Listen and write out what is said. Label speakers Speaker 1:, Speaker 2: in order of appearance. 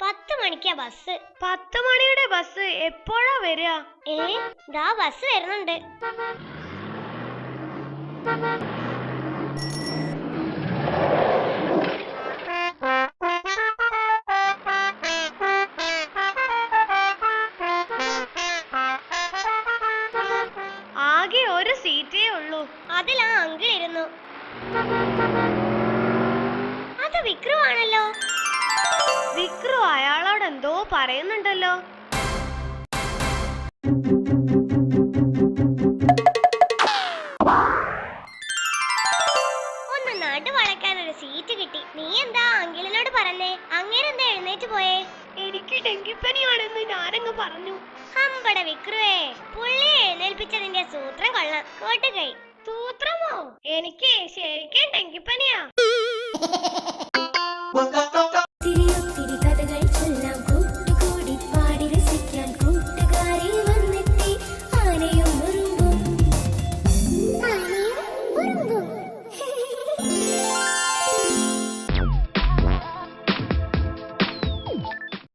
Speaker 1: Bus.
Speaker 2: പത്ത് മണിയുടെ bus എപ്പോഴാ വരിക?
Speaker 1: ഏ ദാ ബസ് വരുന്നുണ്ട്.
Speaker 2: ആകെ ഒരു സീറ്റേ ഉള്ളൂ.
Speaker 1: അതിലാ അങ്കിൾ ഇരുന്നു അത് വിക്രു
Speaker 2: പറയുന്നുണ്ടല്ലോ.
Speaker 1: ഒന്ന് നടു വളക്കാൻ ഒരു സീറ്റ് കിട്ടി. നീ എന്താ അങ്കിളിനോട് പറഞ്ഞേ? അങ്ങനെ എന്താ എഴുന്നേറ്റ് പോയേ?
Speaker 2: എനിക്ക് ഡെങ്കിപ്പനിയാണെന്ന് ഞാനങ്ങ് പറഞ്ഞു.
Speaker 1: ഹമ്പട വിക്രുവേ. പുള്ളി എഴുന്നേൽപ്പിച്ചതിന്റെ സൂത്രം കൊള്ളാം. കോട്ടുകൈ
Speaker 2: സൂത്രമോ? എനിക്ക് ശരിക്കും ഡെങ്കിപ്പനിയാ.